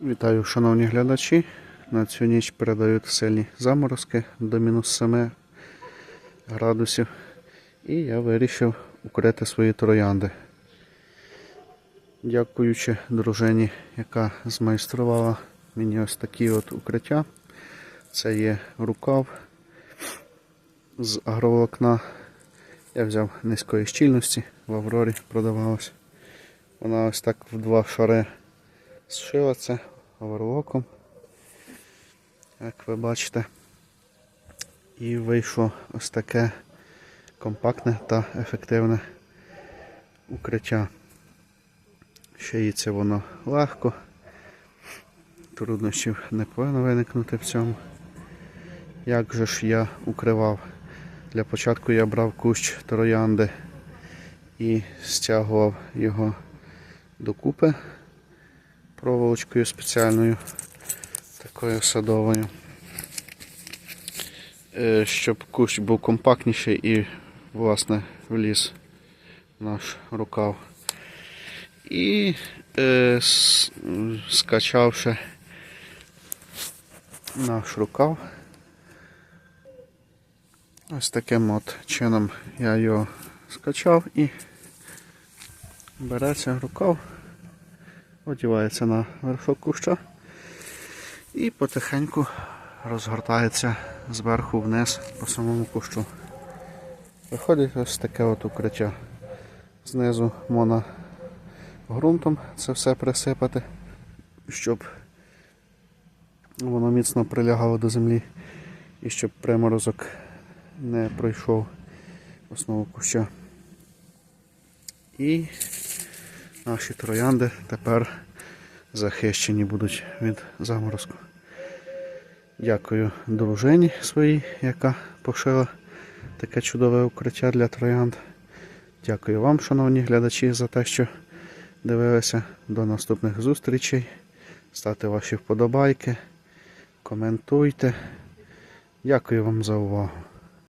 Вітаю, шановні глядачі. На цю ніч передають сильні заморозки до мінус 7 градусів. І я вирішив укрити свої троянди. Дякуючи дружині, яка змайструвала мені ось такі от укриття. Це є рукав з агроволокна. Я взяв низької щільності, в Аврорі продавалось. Вона ось так в два шари зшила це оверлоком, як ви бачите. І вийшло ось таке компактне та ефективне укриття. Шиється воно легко, труднощів не повинно виникнути в цьому. Як же ж я укривав? Для початку я брав кущ троянди і стягував його докупи проволочкою спеціальною, такою садовою. Е, Щоб кущ був компактніший і, власне, вліз наш рукав. І е, скачавши наш рукав. Ось таким от чином я його скачав і береться рукав, одівається на вершок куща і потихеньку розгортається зверху вниз по самому кущу. Виходить ось таке от укриття. Знизу можна ґрунтом це все присипати, щоб воно міцно прилягало до землі і щоб приморозок не пройшов основу куща. І наші троянди тепер захищені будуть від заморозку. Дякую дружині своїй, яка пошила таке чудове укриття для троянд. Дякую вам, шановні глядачі, за те, що дивилися. До наступних зустрічей. Ставте ваші вподобайки, коментуйте. Дякую вам за увагу.